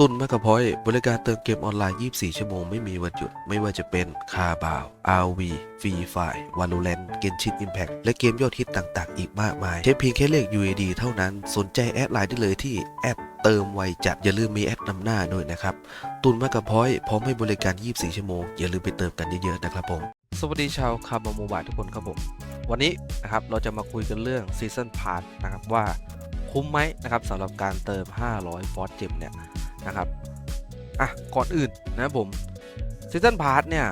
ตุนแมกกะพอยบริการเติมเกมออนไลน์ 24 ชั่วโมงไม่มีวันหยุด ไม่ว่าจะเป็นคาบาว RV ฟรีไฟ Valorant เกนชิน Impact และเกมยอดฮิตต่างๆ อีกมากมายใช้เพียงแค่เลข UAD เท่านั้น สนใจแอดไลน์ได้เลยที่แอดเติมไวจัด อย่าลืมมีแอดนำหน้าด้วยนะครับ ตุนแมกกะพอยพร้อมให้บริการ 24 ชั่วโมง อย่าลืมไปเติมกันเยอะๆนะครับผมสวัสดีชาวคาร์บโมบายทุกคนครับผม วันนี้นะครับเราจะมาคุยกันเรื่องซีซันพาร์ทนะครับว่าคุ้มไหมนะครับสำหรับการเติม 500ฟอสเจมเนี่ย นะครับอะก่อนอื่นนะผมซีซันพาร์ทเนี่ย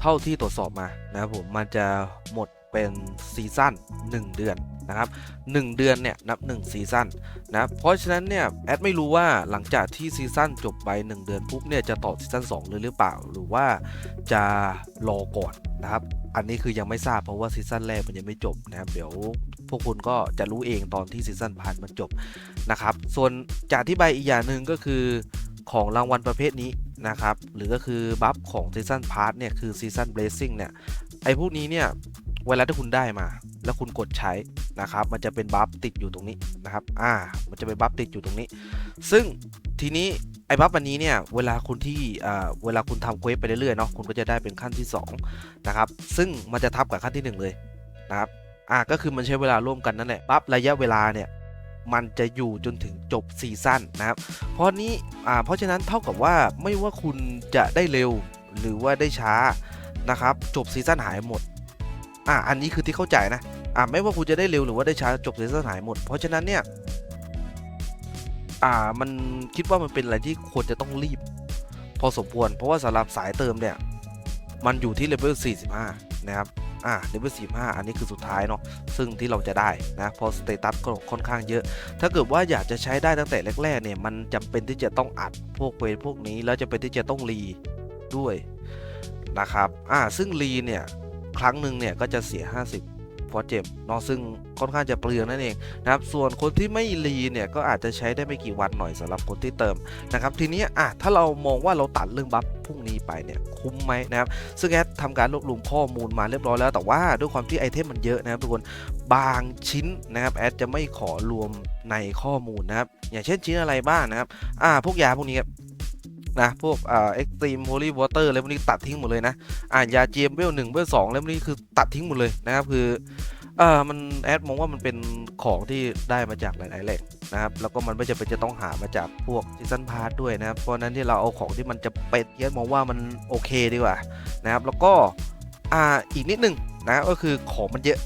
เท่าที่ตรวจสอบมานะครับผมมันจะหมดเป็นซีซั่น1 เดือนนะครับ1เดือนเนี่ยนับ1ซีซั่นนะเพราะฉะนั้นเนี่ยแอดไม่รู้ว่าหลังจากที่ซีซั่นจบไป 1 เดือนปุ๊บเนี่ยจะต่อซีซั่น2เลยหรือเปล่า หรือว่าจะรอก่อนนะครับอันนี้คือยังไม่ทราบเพราะว่าซีซั่นแรกมันยังไม่จบนะครับเดี๋ยว พวกคุณก็จะรู้เองตอนที่ซีซั่นผ่านมันจบนะครับ ส่วนจะอธิบายอีกอย่างหนึ่งก็คือของรางวัลประเภทนี้นะครับ หรือก็คือบัฟของซีซันพาร์ทเนี่ยคือซีซันเบลซิ่งเนี่ยไอ้พวกนี้เนี่ยเวลาที่คุณได้มา แล้วคุณกดใช้นะครับ มันจะเป็นบัฟติดอยู่ตรงนี้นะครับ อ่า มันจะเป็นบัฟติดอยู่ตรงนี้ ซึ่งทีนี้ไอ้บัฟอันนี้เนี่ยเวลาคุณที่อ่าเวลาคุณทำเควสไปเรื่อยๆเนาะคุณก็จะได้เป็นขั้นที่2นะครับซึ่งมันจะทับกับขั้นที่ 1 เลยนะครับ อ่าก็คือมันใช้เวลาร่วมกันนั่นแหละบัฟระยะเวลาเนี่ยมันจะอยู่จนถึงจบซีซั่นนะครับ เพราะนี้อ่าเพราะฉะนั้นเท่ากับว่าไม่ว่าคุณจะได้เร็วหรือว่าได้ช้านะครับ จบซีซั่นหายหมดอ่าอันนี้คือที่เข้าใจนะอ่าไม่ว่าคุณจะได้เร็วหรือว่าได้ช้าจบซีซั่นหายหมด เพราะฉะนั้นเนี่ยอ่ามันคิดว่ามันเป็นอะไรที่ควรจะต้องรีบ พอสมควร เพราะว่าสำหรับสายเติมเนี่ยมันอยู่ที่เลเวล45 นะครับ อ่าเลเวล45 อันนี้คือสุดท้ายเนาะซึ่งที่เราจะได้นะเพอสเตตัสก็ค่อนข้างเยอะ ถ้าเกิดว่าอยากจะใช้ได้ตั้งแต่แรกๆเนี่ยมันจำเป็นที่จะต้องอัดพวกเวรพวกนี้ แล้วจะเป็นที่จะต้องรีด้วยนะครับอ่าซึ่งรีเนี่ยครั้งหนึ่งเนี่ยก็จะเสีย 50 อเจมเนาะซึ่งค่อนข้างจะเปลืองนั่นเองนะครับส่วนคนที่ไม่รีเนี่ยก็อาจจะใช้ได้ไม่กี่วันหน่อยสำหรับคนที่เติมนะครับทีนี้อะถ้าเรามองว่าเราตัดเรื่องบัฟพวกนี้ไปเนี่ยคุ้มไหมนะครับซึ่งแอดทำการรวบรวมข้อมูลมาเรียบร้อยแล้ว แต่ว่าด้วยความที่ไอเทมมันเยอะนะครับทุกคนบางชิ้นนะครับแอดจะไม่ขอรวมในข้อมูลนะครับอย่างเช่นชิ้นอะไรบ้างนะครับอ่าพวกยาพวกนี้ครับนะพวกเอ็กซ์ตรีมโฮลี่วอเตอร์อะไรพวกนี้ตัดทิ้งหมดเลยนะอ่ายาเจมเวลหนึ่งเวลสองแล้วพวกนี้คือตัดทิ้งหมดเลยนะครับคือ เออมันแอดมองว่ามันเป็นของที่ได้มาจากหลาย ๆ แหล่งนะครับ แล้วก็มันไม่จำเป็นจะต้องหามาจากพวกซีซันพาร์ทด้วยนะครับ เพราะนั้นที่เราเอาของที่มันจะเป็นเยอะมองว่ามันโอเคดีกว่านะครับ แล้วก็อ่าอีกนิดนึงนะก็คือของมันเยอะ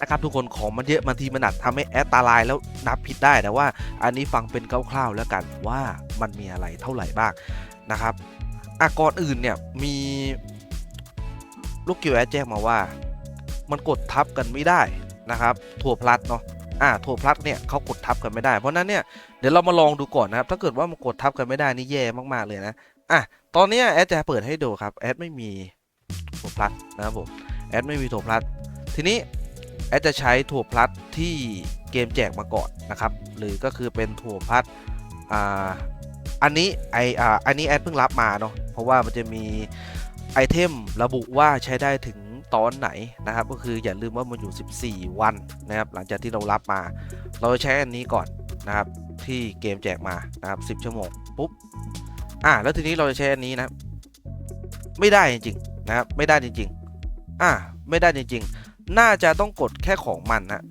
นะครับทุกคนของมันเยอะบางทีมันอาจทำให้แอดตาลายแล้วนับผิดได้แต่ว่าอันนี้ฟังเป็นคร่าว ๆ แล้วกันว่ามันมีอะไรเท่าไหร่บ้างนะครับอะก่อนอื่นเนี่ยมีลูกเกียวแอดแจ้งมาว่า มันกดทับกันไม่ได้นะครับถั่วพลัดเนาะอ่าถั่วพลัดเนี่ยเขากดทับกันไม่ได้ เพราะนั้นเนี่ยเดี๋ยวเรามาลองดูก่อนนะครับ ถ้าเกิดว่ามันกดทับกันไม่ได้นี่แย่มากๆเลยนะอะตอนนี้แอดจะเปิดให้ดูครับแอดไม่มีถั่วพลัดนะครับผมแอดไม่มีถั่วพลัด ทีนี้แอดจะใช้ถั่วพลัดที่เกมแจกมาก่อนนะครับ หรือก็คือเป็นถั่วพลัดอ่าอันนี้ไออ่าอันนี้แอดเพิ่งรับมาเนาะเพราะว่ามันจะมีไอเทมระบุว่าใช้ได้ถึง ตอนไหนนะครับ ก็คืออย่าลืมว่ามันอยู่ 14 วันนะครับ หลังจากที่เรารับมา เราจะใช้อันนี้ก่อนนะครับ ที่เกมแจกมานะครับ 10 ชั่วโมงปุ๊บอ่าแล้วทีนี้เราจะใช้อันนี้นะ ไม่ได้จริงๆนะครับ ไม่ได้จริง ๆ อ่า ไม่ได้จริง ๆ น่าจะต้องกดแค่ของมันนะ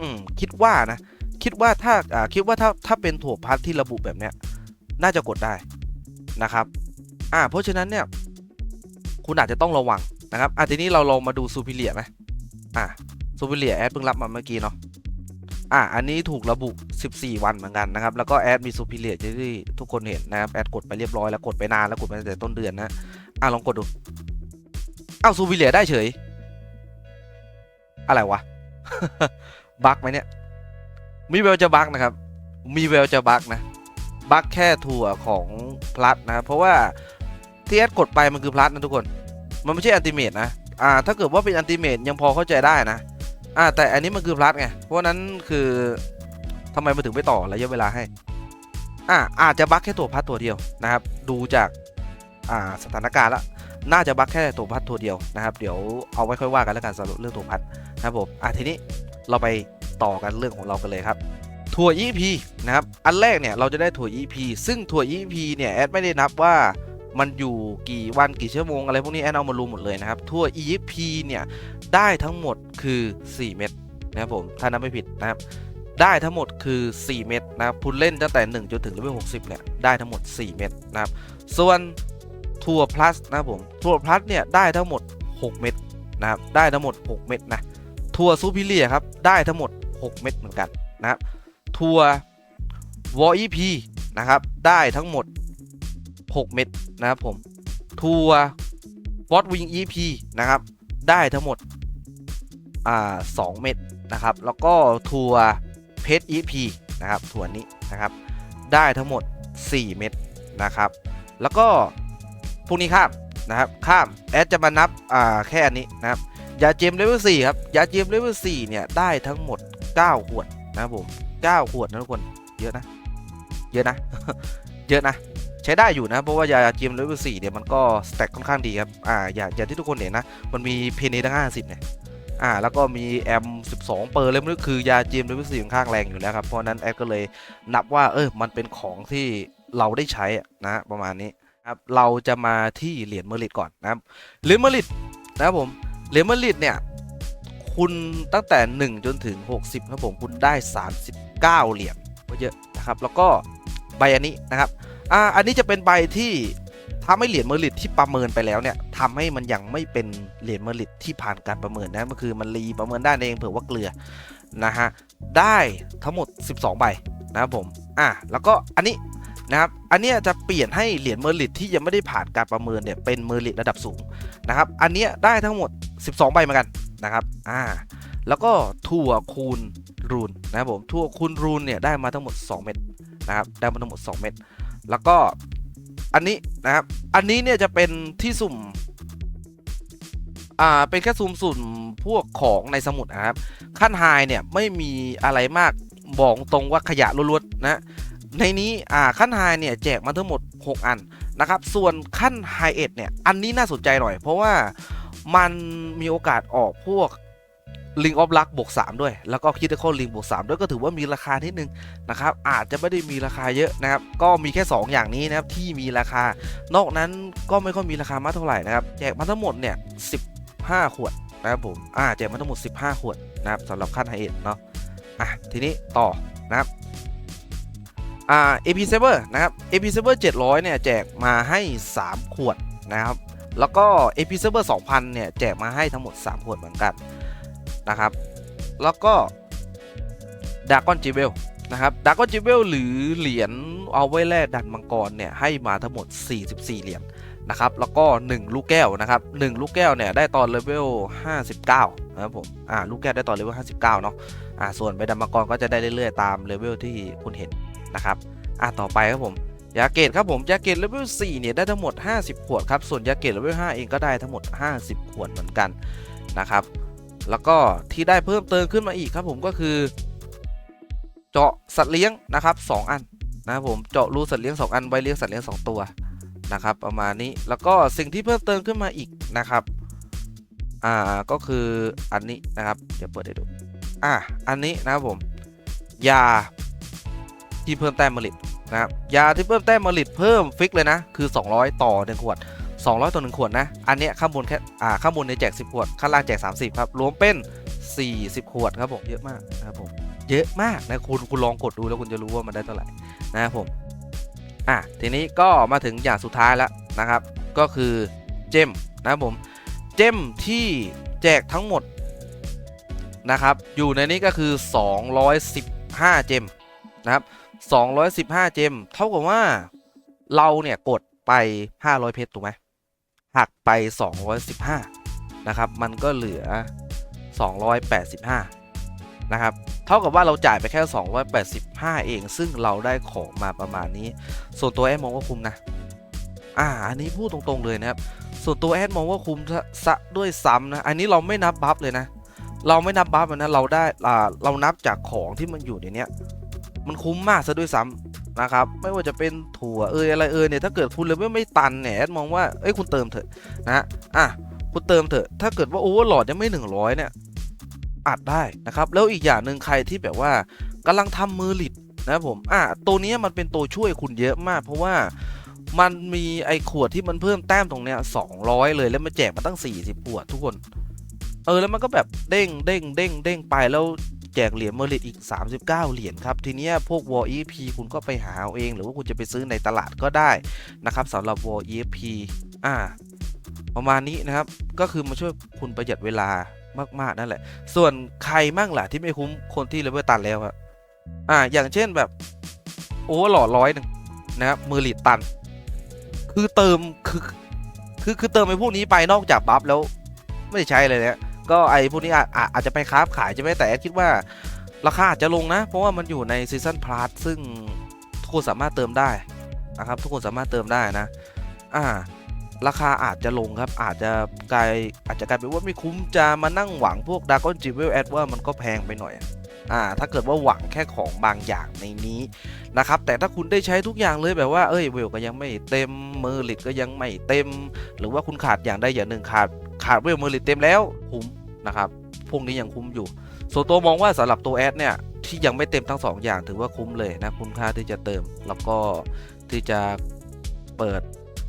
อืมคิดว่านะคิดว่าถ้าอ่าคิดว่าถ้าถ้าเป็นถั่วพัดที่ระบุแบบเนี้ย น่าจะกดได้นะครับ อ่า เพราะฉะนั้นเนี่ย คุณอาจจะต้องระวัง นะครับอะทีนี้เราลองมาดูซูพิเลียไหมอ่าซูพิเลียแอดเพิ่งรับมาเมื่อกี้เนาะอะอันนี้ถูกระบุ 14 วันเหมือนกันนะครับ แล้วก็แอดมีซูพิเลียที่ทุกคนเห็นนะครับแอดกดไปเรียบร้อยแล้วกดไปนานแล้วกดไปตั้งแต่ต้นเดือนนะอะลองกดดูอ้าวซูพิเลียได้เฉย อะไรวะบั๊กไหมเนี่ยมีแววจะบั๊กนะครับ มีแววจะบั๊กนะบั๊กแค่ถั่วของพลัสนะครับเพราะว่าที่แอดกดไปมันคือพลัสนะทุกคน มันไม่ใช่อันติเมตนะอ่าถ้าเกิดว่าเป็นอันติเมตยังพอเข้าใจได้นะอ่าแต่อันนี้มันคือพลัสไงเพราะนั้นคือทำไมมันถึงไม่ต่อระยะเวลาให้อ่าอาจจะบั๊กแค่ตัวพัดตัวเดียวนะครับ ดูจากอ่าสถานการณ์ละน่าจะบั๊กแค่ตัวพัดตัวเดียวนะครับ เดี๋ยวเอาไว้ค่อยว่ากันแล้วกันสำหรับเรื่องตัวพัดนะครับผมอะทีนี้เราไปต่อกันเรื่องของเรากันเลยครับถั่ว EP นะครับ อันแรกเนี่ยเราจะได้ถั่ว EP ซึ่งถั่ว EP เนี่ยแอดไม่ได้นับว่า มันอยู่กี่วันกี่ชั่วโมงอะไรพวกนี้แอดเอามารวมหมดเลยนะครับถั่ว EP เนี่ย ได้ทั้งหมดคือ 4 เม็ดนะครับผม ถ้านับไม่ผิดนะครับ ได้ทั้งหมดคือ 4 เม็ดนะครับคุณเล่นตั้งแต่ 1 จนถึงเลเวล60 เนี่ย ได้ทั้งหมด 4 เม็ดนะครับ ส่วนถั่ว plus นะครับผมถั่ว plus เนี่ยได้ทั้งหมด 6 เม็ดนะครับ ได้ทั้งหมด 6 เม็ดนะถั่วซูพิเลียครับ ได้ทั้งหมด 6 เม็ดเหมือนกันนะครับถั่ววอ EP นะครับ ได้ทั้งหมด 6 เม็ดนะครับผมถั่ววอตวิง EP นะครับ ได้ทั้งหมดอ่า2เม็ดนะครับ แล้วก็ถั่วเพชร EP นะครับถั่วนี้นะครับ ได้ทั้งหมด 4 เม็ดนะครับ แล้วก็พวกนี้ข้ามนะครับ ข้ามแอดจะมานับอ่าแค่อันนี้นะครับยาเจมเลเวล4ครับยาเจมเลเวล4เนี่ยได้ทั้งหมด 9 ขวดนะครับผม 9 ขวดนะทุกคน เยอะนะ เยอะนะ เยอะนะ ใช้ได้อยู่นะ เพราะว่ายาเจมเลเวล4เนี่ยมันก็สแต็กค่อนข้างดีครับอ่าอย่างอย่างที่ทุกคนเห็นนะ มันมีเพนนีทั้ง50เนี่ยอ่าแล้วก็มีแอม12 เปอร์เลยมันก็คือยาเจมเลเวล4ค่อนข้างแรงอยู่แล้วครับ เพราะนั้นแอดก็เลยนับว่าเออมันเป็นของที่เราได้ใช้นะประมาณนี้ครับเราจะมาที่เหรียญเมอริตก่อนนะครับเหรียญเมอริตนะครับผมเหรียญเมอริตเนี่ยคุณตั้งแต่ 1 จนถึง 60ครับผมคุณได้ 39 เหรียญก็เยอะนะครับ แล้วก็ใบอันนี้นะครับ อ่าอันนี้จะเป็นใบที่ทำให้เหรียญเมอริตที่ประเมินไปแล้วเนี่ยทำให้มันยังไม่เป็นเหรียญเมอริตที่ผ่านการประเมินนะมันคือมันรีประเมินได้เองเผื่อว่าเกลือนะฮะได้ทั้งหมด 12 ใบนะครับผมอะแล้วก็อันนี้นะครับอันนี้จะเปลี่ยนให้เหรียญเมอริตที่ยังไม่ได้ผ่านการประเมินเนี่ยเป็นเมอริตระดับสูงนะครับอันนี้ได้ทั้งหมด 12 ใบเหมือนกันนะครับอ่าแล้วก็ถั่วคูณรูนนะครับผมถั่วคูณรูนเนี่ยได้มาทั้งหมด 2 เม็ดนะครับได้มาทั้งหมด 2 เม็ด แล้วก็อันนี้นะครับ อันนี้เนี่ยจะเป็นที่สุ่ม อ่า เป็นแค่สุ่มสุ่มพวกของในสมุดนะครับ ขั้นไฮเนี่ยไม่มีอะไรมากบอกตรงว่าขยะล้วนๆนะ ในนี้อ่าขั้นไฮเนี่ยแจกมาทั้งหมด 6 อันนะครับ ส่วนขั้นไฮเอ็ดเนี่ย อันนี้น่าสนใจหน่อย เพราะว่ามันมีโอกาสออกพวก Ring of Luck บวก3ด้วย แล้วก็ Critical Ring บวก3ด้วยก็ถือว่ามีราคานิดนึงนะครับ อาจจะไม่ได้มีราคาเยอะนะครับ ก็มีแค่ 2 อย่างนี้นะครับที่มีราคา นอกนั้นก็ไม่ค่อยมีราคามากเท่าไหร่นะครับ แจกมาทั้งหมดเนี่ย15 ขวดนะครับผม อ่าแจกมาทั้งหมด 15 ขวดนะครับสำหรับขั้นไฮเอ็ดเนาะ อะทีนี้ต่อนะครับอ่า AP Saver นะครับ AP Saver 700 เนี่ยแจกมาให้ 3 ขวดนะครับ แล้วก็ AP Server 2000 เนี่ยแจกมาให้ทั้งหมด 3 ขวดเหมือนกัน นะครับ แล้วก็ Dragon Jewel นะครับ Dragon Jewel หรือเหรียญเอาไว้แลกดันมังกรเนี่ยให้มาทั้งหมด 44 เหรียญนะครับ แล้วก็ 1 ลูกแก้วนะครับ1ลูกแก้วเนี่ยได้ตอนเลเวล 59 นะครับผม อ่า ลูกแก้วได้ตอนเลเวล 59 เนาะ อ่า ส่วนใบดันมังกรก็จะได้เรื่อยๆ ตามเลเวลที่คุณเห็นนะครับ อ่า ต่อไปครับผม ยาเกตครับผม ยาเกตเลเวล 4 เนี่ยได้ทั้งหมด 50 ขวดครับ ส่วนยาเกตเลเวล 5 เองก็ได้ทั้งหมด 50 ขวดเหมือนกันนะครับ แล้วก็ที่ได้เพิ่มเติมขึ้นมาอีกครับผมก็คือ เจาะสัตว์เลี้ยงนะครับ 2 อันนะครับผมเจาะรูสัตว์เลี้ยง 2 อันไว้เลี้ยงสัตว์เลี้ยง 2 ตัวนะครับ ประมาณนี้แล้วก็สิ่งที่เพิ่มเติมขึ้นมาอีกนะครับอ่าก็คืออันนี้นะครับเดี๋ยวเปิดให้ดูอ่าอันนี้นะครับผมยาที่เพิ่มแต้มมลิตนะครับยาที่เพิ่มแต้มมลิตเพิ่มฟิกเลยนะคือ 200 ต่อ1ขวด 200 ต่อ 1 ขวดนะ อันเนี้ยข้างบนแค่อ่าข้างบนในยแจก 10 ขวด ข้างล่างแจก 30 ครับ รวมเป็น 40 ขวดครับผม เยอะมากนะครับผม เยอะมากนะคุณคุณลองกดดูแล้วคุณจะรู้ว่ามันได้เท่าไหร่นะครับผม อะทีนี้ก็มาถึงอย่างสุดท้ายแล้วนะครับ ก็คือเจมนะครับผม เจมที่แจกทั้งหมดนะครับ อยู่ในนี้ก็คือ 215 เจมนะครับ215 เจม เท่ากับว่าเราเนี่ยกดไป 500 เพชรถูกไหม หักไป 215 นะครับ มันก็เหลือ 285 นะครับ เท่ากับว่าเราจ่ายไปแค่ 285 เอง ซึ่งเราได้ของมาประมาณนี้ ส่วนตัวแอดมองว่าคุ้มนะ อ่า อันนี้พูดตรงๆเลยนะครับ ส่วนตัวแอดมองว่าคุ้มซะด้วยซ้ำนะ อันนี้เราไม่นับบัฟเลยนะ เราไม่นับบัฟนะ เราได้ อ่า เรานับจากของที่มันอยู่ในนี้มันคุ้มมากซะด้วยซ้ำ นะครับ ไม่ว่าจะเป็นถั่วเอยอะไรเอยเนี่ยถ้าเกิดคุณเลเวลไม่ตันเนี่ยมองว่าเอ้ยคุณเติมเถอะนะอะคุณเติมเถอะถ้าเกิดว่าโอเวอร์หลดยังไม่100เนี่ยอัดได้นะครับแล้วอีกอย่างหนึ่งใครที่แบบว่ากำลังทำมือหลิดนะผมอะตัวนี้มันเป็นตัวช่วยคุณเยอะมาก เพราะว่ามันมีไอ้ขวดที่มันเพิ่มแต้มตรงเนี้ย200เลยแล้วมันแจกมาตั้ง 40ขวดทุกคน เออแล้วมันก็แบบเด้งเด้งเด้งเด้งไปแล้ว แจกเหรียญเมอริตอีก 39 เหรียญครับ ทีเนี้ยพวก w a r EP คุณก็ไปหาเอาเอง หรือว่าคุณจะไปซื้อในตลาดก็ได้นะครับสำหรับ w a r EP อ่า ประมาณนี้นะครับ ก็คือมาช่วยคุณประหยัดเวลามาก ๆ นั่นแหละ ส่วนใครมั่งล่ะที่ไม่คุ้มคนที่เลเวลตันแล้วอะอ่า อย่างเช่นแบบโอ้หล่อร้อยหนึ่งนะครับเมือหลีดตัน คือเติมคือคือคือเติมไอ้พวกนี้ไปนอกจากบัฟแล้วไม่ได้ใช้เลยเนี่ย ก็ไอ้พวกนี้อาจจะไปค้าขายใช่ไหมแต่แอดคิดว่าราคาอาจจะลงนะ เพราะว่ามันอยู่ในซีซันพลาสซึ่งทุกคนสามารถเติมได้นะครับทุกคนสามารถเติมได้นะอ่าราคาอาจจะลงครับอาจจะกลายอาจจะกลายเป็นว่าไม่คุ้มจะมานั่งหวังพวกดากอนจิเวลแอดว่ามันก็แพงไปหน่อยอ่าถ้าเกิดว่าหวังแค่ของบางอย่างในนี้นะครับแต่ถ้าคุณได้ใช้ทุกอย่างเลยแบบว่าเอ้ยเวลก็ยังไม่เต็มมือลิดก็ยังไม่เต็ม หรือว่าคุณขาดอย่างใดอย่างหนึ่งขาด ขาดเวลมือลิดเต็มแล้วคุ้มนะครับพวกนี้ยังคุ้มอยู่ส่วนตัวมองว่าสำหรับตัวแอดเนี่ยที่ยังไม่เต็มทั้งสองอย่างถือว่าคุ้มเลยนะคุ้มค่าที่จะเติม แล้วก็ที่จะเปิด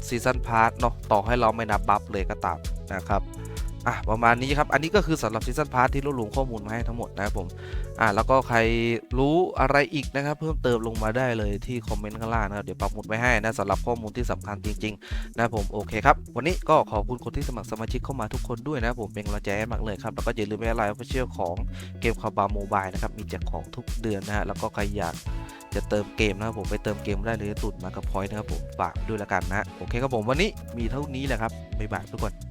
ซีซันพาร์ทเนาะต่อให้เราไม่นับบัฟเลยก็ตามนะครับ อะประมาณนี้ครับอันนี้ก็คือสำหรับซีซันพาร์ทที่รวบรวมข้อมูลมาให้ทั้งหมดนะครับผมอะแล้วก็ใครรู้อะไรอีกนะครับ เพิ่มเติมลงมาได้เลยที่คอมเมนต์ข้างล่างนะครับเดี๋ยวปักหมุดไว้ให้นะสำหรับข้อมูลที่สำคัญจริงๆนะครับผมโอเคครับวันนี้ก็ขอบคุณคนที่สมัครสมาชิกเข้ามาทุกคนด้วยนะครับผมเป็นกำลังใจให้มากเลยครับแล้วก็อย่าลืมไปไลน์ออฟฟิเชียลของเกมคาบาโมบายนะครับมีแจกของทุกเดือนนะฮะแล้วก็ใครอยากจะเติมเกมนะครับผมไปเติมเกมได้เลยตุดมากับพอยต์นะครับผมฝากด้วยละกันนะโอเคครับผมวันนี้มีเท่านี้แหละครับบ๊ายบายทุกคน